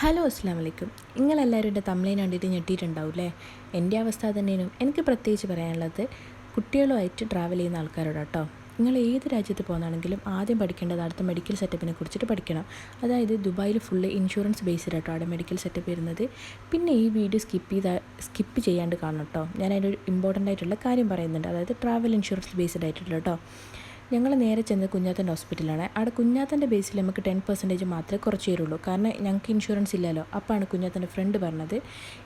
Hello അസ്സാം വലൈക്കും നിങ്ങളെല്ലാവരും എന്റെ തമിഴിനെ കണ്ടിട്ട് ഞെട്ടിയിട്ടുണ്ടാവും അല്ലേ എന്റെ അവസ്ഥ തന്നെയാണ്. എനിക്ക് പ്രത്യേകിച്ച് പറയാനുള്ളത് കുട്ടികളുമായിട്ട് ട്രാവൽ ചെയ്യുന്ന ആൾക്കാരോട് കേട്ടോ. നിങ്ങൾ ഏത് രാജ്യത്ത് പോകുന്നതാണെങ്കിലും ആദ്യം പഠിക്കേണ്ടത് അടുത്ത മെഡിക്കൽ സെറ്റപ്പിനെ കുറിച്ചിട്ട് പഠിക്കണം. അതായത് ദുബായിൽ ഫുള്ള് ഇൻഷുറൻസ് ബേസ്ഡ് ആട്ടോ അവിടെ മെഡിക്കൽ സെറ്റപ്പ് വരുന്നത്. പിന്നെ ഈ വീഡിയോ സ്കിപ്പ് ചെയ്ത സ്കിപ്പ് ചെയ്യാണ്ട് കാണണം കേട്ടോ. ഞാൻ അതിന്റെ ഒരു ഇമ്പോർട്ടന്റ് ആയിട്ടുള്ള കാര്യം പറയുന്നുണ്ട്. അതായത് ട്രാവൽ ഇൻഷുറൻസ് ബേസ്ഡ് ആയിട്ടുള്ള കേട്ടോ. ഞങ്ങൾ നേരെ ചെന്നത് കുഞ്ഞാത്തന്റെ ഹോസ്പിറ്റലാണ് അവിടെ കുഞ്ഞാത്തന്റെ ബേസിൽ നമുക്ക് ടെൻ പെർസെന്റേജ് മാത്രമേ കുറച്ച് തരുള്ളൂ. കാരണം ഞങ്ങൾക്ക് ഇൻഷുറൻസ് ഇല്ലല്ലോ. അപ്പോഴാണ് കുഞ്ഞാത്തന്റെ ഫ്രണ്ട് പറഞ്ഞത്.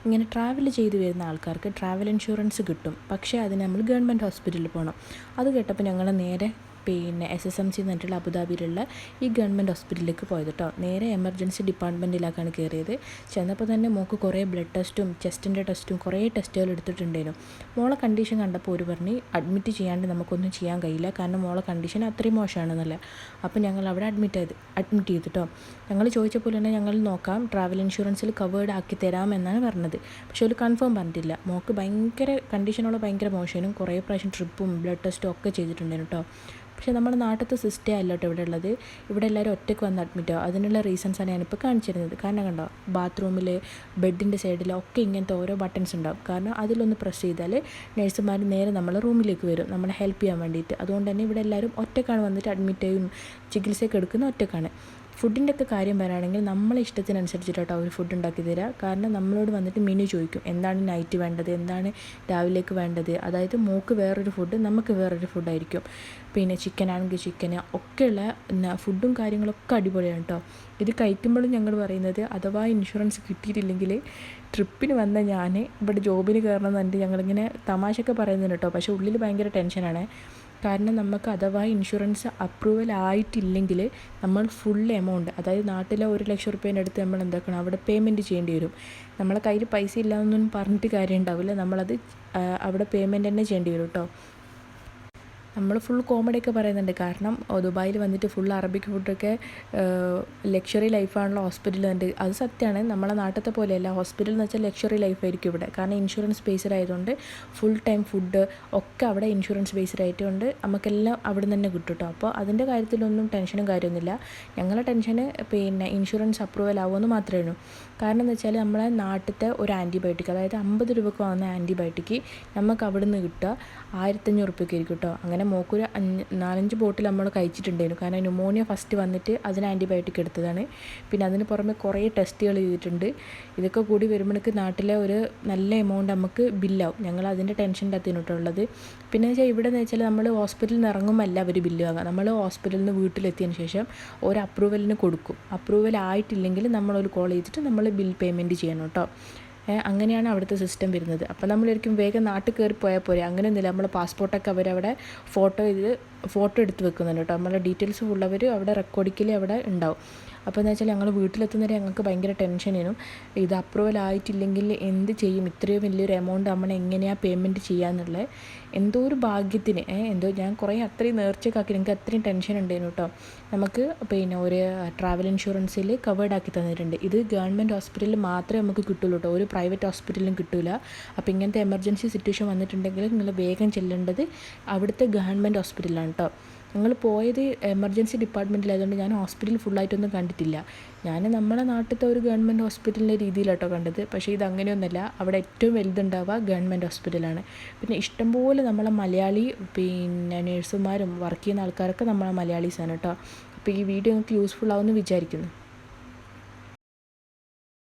ഇങ്ങനെ ട്രാവൽ ചെയ്ത് വരുന്ന ആൾക്കാർക്ക് ട്രാവൽ ഇൻഷുറൻസ് കിട്ടും. പക്ഷേ അതിന് നമ്മൾ ഗവൺമെന്റ് ഹോസ്പിറ്റലിൽ പോകണം അത് കേട്ടപ്പോൾ ഞങ്ങൾ നേരെ പിന്നെ എസ് എസ് എം സി എന്നിട്ടുള്ള അബുദാബിയിലുള്ള ഈ ഗവൺമെന്റ് ഹോസ്പിറ്റലിലേക്ക് പോയത് കേട്ടോ നേരെ എമർജൻസി ഡിപ്പാർട്ട്മെന്റിലേക്കാണ് കയറിയത്. ചെന്നപ്പോൾ തന്നെ മോൾക്ക് കുറേ ബ്ലഡ് ടെസ്റ്റും ചെസ്റ്റിന്റെ ടെസ്റ്റും കുറേ ടെസ്റ്റുകൾ എടുത്തിട്ടുണ്ടായിരുന്നു. മോളെ കണ്ടീഷൻ കണ്ടപ്പോൾ ഒരു പറഞ്ഞ് അഡ്മിറ്റ് ചെയ്യാണ്ട് നമുക്കൊന്നും ചെയ്യാൻ കഴിയില്ല. കാരണം മോളെ കണ്ടീഷൻ അത്രയും മോശമാണെന്നല്ല. അപ്പോൾ ഞങ്ങൾ അവിടെ അഡ്മിറ്റ് ചെയ്ത് അഡ്മിറ്റ് ചെയ്തിട്ടോ. ഞങ്ങൾ ചോദിച്ചപ്പോൾ തന്നെ ഞങ്ങൾ നോക്കാം ട്രാവൽ ഇൻഷുറൻസിൽ കവേർഡ് ആക്കി തരാമെന്നാണ് പറഞ്ഞത്. പക്ഷേ ഒരു കൺഫേം പറഞ്ഞിട്ടില്ല. മോൾക്ക് ഭയങ്കര കണ്ടീഷനോട് ഭയങ്കര മോശനും കുറേ പ്രാവശ്യം ട്രിപ്പും ബ്ലഡ് ടെസ്റ്റും ഒക്കെ ചെയ്തിട്ടുണ്ടായിരുന്നു കേട്ടോ. പക്ഷേ നമ്മുടെ നാട്ടിലത്തെ സിസ്റ്റേ അല്ല കേട്ടോ ഇവിടെ ഉള്ളത്. ഇവിടെ എല്ലാവരും ഒറ്റയ്ക്ക് വന്ന് അഡ്മിറ്റ് ആവും അതിനുള്ള റീസൺസാണ് ഞാനിപ്പോൾ കാണിച്ചിരുന്നത്. കാരണം കണ്ടോ? ബാത്റൂമിൽ ബെഡിന്റെ സൈഡിലൊക്കെ ഇങ്ങനത്തെ ഓരോ ബട്ടൺസ് ഉണ്ടാവും. കാരണം അതിലൊന്ന് പ്രസ് ചെയ്താൽ നഴ്സുമാർ നേരെ നമ്മളെ റൂമിലേക്ക് വരും. നമ്മളെ ഹെൽപ്പ് ചെയ്യാൻ വേണ്ടിയിട്ട്. അതുകൊണ്ട് തന്നെ ഇവിടെ എല്ലാവരും ഒറ്റക്കാണ് വന്നിട്ട് അഡ്മിറ്റ് ചെയ്യും. ചികിത്സയൊക്കെ എടുക്കുന്ന ഒറ്റക്കാണ് ഫുഡിന്റെ ഒക്കെ കാര്യം പറയുകയാണെങ്കിൽ നമ്മളെ ഇഷ്ടത്തിനനുസരിച്ചിട്ട് കേട്ടോ അവർ ഫുഡ് ഉണ്ടാക്കി തരിക കാരണം നമ്മളോട് വന്നിട്ട് മെനു ചോദിക്കും. എന്താണ് നൈറ്റ് വേണ്ടത്? എന്താണ് രാവിലേക്ക് വേണ്ടത്? അതായത് മോക്ക് വേറൊരു ഫുഡ് നമുക്ക് വേറൊരു ഫുഡായിരിക്കും പിന്നെ ചിക്കൻ ആണെങ്കിൽ ചിക്കന് ഒക്കെയുള്ള ഫുഡും കാര്യങ്ങളൊക്കെ അടിപൊളിയാണ് കേട്ടോ ഇത് കഴിക്കുമ്പോഴും ഞങ്ങൾ പറയുന്നത് അഥവാ ഇൻഷുറൻസ് കിട്ടിയിട്ടില്ലെങ്കിൽ ട്രിപ്പിന് വന്ന ഞാൻ ഇവിടെ ജോബിന് കയറണം എന്ന് പറഞ്ഞിട്ട് ഞങ്ങളിങ്ങനെ തമാശയൊക്കെ പറയുന്നുണ്ട് കേട്ടോ പക്ഷേ ഉള്ളിൽ ഭയങ്കര ടെൻഷനാണ് കാരണം നമുക്ക് അഥവാ ഇൻഷുറൻസ് അപ്രൂവൽ ആയിട്ടില്ലെങ്കിൽ നമ്മൾ ഫുൾ എമൗണ്ട് അതായത് നാട്ടിലെ ഒരു ലക്ഷം റുപ്യേന്റെ അടുത്ത് നമ്മൾ എന്താക്കണം അവിടെ പേയ്മെന്റ് ചെയ്യേണ്ടി വരും. നമ്മളെ കയ്യിൽ പൈസ ഇല്ലാന്നൊന്നും പറഞ്ഞിട്ട് കാര്യം ഉണ്ടാവില്ല നമ്മളത് അവിടെ പേയ്മെന്റ് തന്നെ ചെയ്യേണ്ടി വരും കേട്ടോ നമ്മൾ ഫുൾ കോമഡി ഒക്കെ പറയുന്നുണ്ട്. കാരണം ദുബായിൽ വന്നിട്ട് ഫുൾ അറബിക് ഫുഡൊക്കെ ലക്ഷറി ലൈഫാണല്ലോ ഹോസ്പിറ്റലിൽ ഉണ്ട് അത് സത്യമാണ് നമ്മളെ നാട്ടത്തെ പോലെയല്ല. ഹോസ്പിറ്റൽ എന്ന് വെച്ചാൽ ലക്ഷറി ലൈഫായിരിക്കും ഇവിടെ. കാരണം ഇൻഷുറൻസ് ബേസ്ഡ് ആയതുകൊണ്ട് ഫുൾ ടൈം ഫുഡ് ഒക്കെ അവിടെ ഇൻഷുറൻസ് ബേസ്ഡ് ആയിട്ടുണ്ട്. നമുക്കെല്ലാം അവിടെ നിന്ന് തന്നെ കിട്ടും കേട്ടോ അപ്പോൾ അതിന്റെ കാര്യത്തിലൊന്നും ടെൻഷനും കാര്യമൊന്നുമില്ല. ഞങ്ങളുടെ ടെൻഷന് പിന്നെ ഇൻഷുറൻസ് അപ്രൂവൽ ആവുമെന്ന് മാത്രമേ ഉള്ളൂ. കാരണം എന്ന് വെച്ചാൽ നമ്മളെ നാട്ടിലത്തെ ഒരു ആന്റിബയോട്ടിക് അതായത് അമ്പത് രൂപക്ക് വാങ്ങുന്ന ആന്റിബയോട്ടിക്ക് നമുക്ക് അവിടെ നിന്ന് കിട്ടുക ആയിരത്തഞ്ഞൂറ് റുപ്യക്ക് ആയിരിക്കും കേട്ടോ അങ്ങനെ മോക്കൊരു അഞ്ച് നാലഞ്ച് ബോട്ടിൽ നമ്മൾ കഴിച്ചിട്ടുണ്ടായിരുന്നു. കാരണം ന്യൂമോണിയ ഫസ്റ്റ് വന്നിട്ട് അതിന് ആന്റിബയോട്ടിക് എടുത്തതാണ്. പിന്നെ അതിന് പുറമെ കുറേ ടെസ്റ്റുകൾ ചെയ്തിട്ടുണ്ട്. ഇതൊക്കെ കൂടി വരുമ്പോഴേക്ക് നാട്ടിലെ ഒരു നല്ല എമൗണ്ട് നമുക്ക് ബില്ലാവും ഞങ്ങൾ അതിന്റെ ടെൻഷന്റെ അത്തിനോട്ടുള്ളത് പിന്നെ വെച്ചാൽ ഇവിടെ എന്ന് വെച്ചാൽ നമ്മൾ ഹോസ്പിറ്റലിൽ നിന്ന് ഇറങ്ങുമ്പോൾ അല്ല അവർ ബില്ല് വാങ്ങുക നമ്മൾ ഹോസ്പിറ്റലിൽ നിന്ന് വീട്ടിലെത്തിയതിന് ശേഷം ഒരു അപ്രൂവലിന് കൊടുക്കും. അപ്രൂവൽ ആയിട്ടില്ലെങ്കിൽ നമ്മളൊരു കോൾ ചെയ്തിട്ട് നമ്മൾ ബിൽ പേയ്മെന്റ് ചെയ്യണം കേട്ടോ. അങ്ങനെയാണ് അവിടുത്തെ സിസ്റ്റം വരുന്നത്. അപ്പോൾ നമ്മളൊരിക്കും വേഗം നാട്ടിൽ കയറി പോയാൽ പോരെ. അങ്ങനെയൊന്നുമില്ല നമ്മളെ പാസ്പോർട്ടൊക്കെ അവരവിടെ ഫോട്ടോ ഇത് ഫോട്ടോ എടുത്ത് വെക്കുന്നുണ്ട് കേട്ടോ. നമ്മളെ ഡീറ്റെയിൽസ് ഉള്ളവർ അവിടെ റെക്കോർഡിക്കലി അവിടെ ഉണ്ടാവും. അപ്പോൾ എന്ന് വെച്ചാൽ ഞങ്ങൾ വീട്ടിലെത്തുന്നവരെ ഞങ്ങൾക്ക് ഭയങ്കര ആയിരുന്നു ഇത് അപ്രൂവൽ ആയിട്ടില്ലെങ്കിൽ എന്ത് ചെയ്യും? ഇത്രയും വലിയൊരു എമൗണ്ട് നമ്മൾ എങ്ങനെയാണ് പേയ്മെന്റ് ചെയ്യാന്നുള്ളത് എന്തോ ഒരു ഭാഗ്യത്തിന് എന്തോ ഞാൻ കുറേ അത്രയും നേർച്ചക്കാക്കി എനിക്ക് അത്രയും ടെൻഷൻ ഉണ്ടായിരുന്നു കേട്ടോ നമുക്ക് പിന്നെ ഒരു ട്രാവൽ ഇൻഷുറൻസിൽ കവേർഡ് ആക്കി തന്നിട്ടുണ്ട്. ഇത് ഗവൺമെന്റ് ഹോസ്പിറ്റലിൽ മാത്രമേ നമുക്ക് കിട്ടുള്ളൂ കേട്ടോ ഒരു പ്രൈവറ്റ് ഹോസ്പിറ്റലിലും കിട്ടില്ല അപ്പോൾ ഇങ്ങനത്തെ എമർജൻസി സിറ്റുവേഷൻ വന്നിട്ടുണ്ടെങ്കിൽ നിങ്ങൾ വേഗം ചെല്ലേണ്ടത് അവിടുത്തെ ഗവൺമെന്റ് ഹോസ്പിറ്റലാണ് കേട്ടോ ഞങ്ങൾ പോയത് എമർജൻസി ഡിപ്പാർട്ട്മെന്റിലായതുകൊണ്ട് ഞാൻ ഹോസ്പിറ്റൽ ഫുള്ളായിട്ടൊന്നും കണ്ടിട്ടില്ല. ഞാൻ നമ്മുടെ നാട്ടിലത്തെ ഒരു ഗവൺമെന്റ് ഹോസ്പിറ്റലിന്റെ രീതിയിലാട്ടോ കണ്ടത്. പക്ഷേ ഇത് അങ്ങനെയൊന്നുമല്ല അവിടെ ഏറ്റവും വലുതുണ്ടാവുക ഗവൺമെന്റ് ഹോസ്പിറ്റലാണ് പിന്നെ ഇഷ്ടംപോലെ നമ്മളെ മലയാളി പിന്നെ നേഴ്സുമാരും വർക്ക് ചെയ്യുന്ന ആൾക്കാരൊക്കെ നമ്മളെ മലയാളീസാണ് കേട്ടോ. അപ്പോൾ ഈ വീഡിയോ നിങ്ങൾക്ക് യൂസ്ഫുൾ ആവുമെന്ന് വിചാരിക്കുന്നു.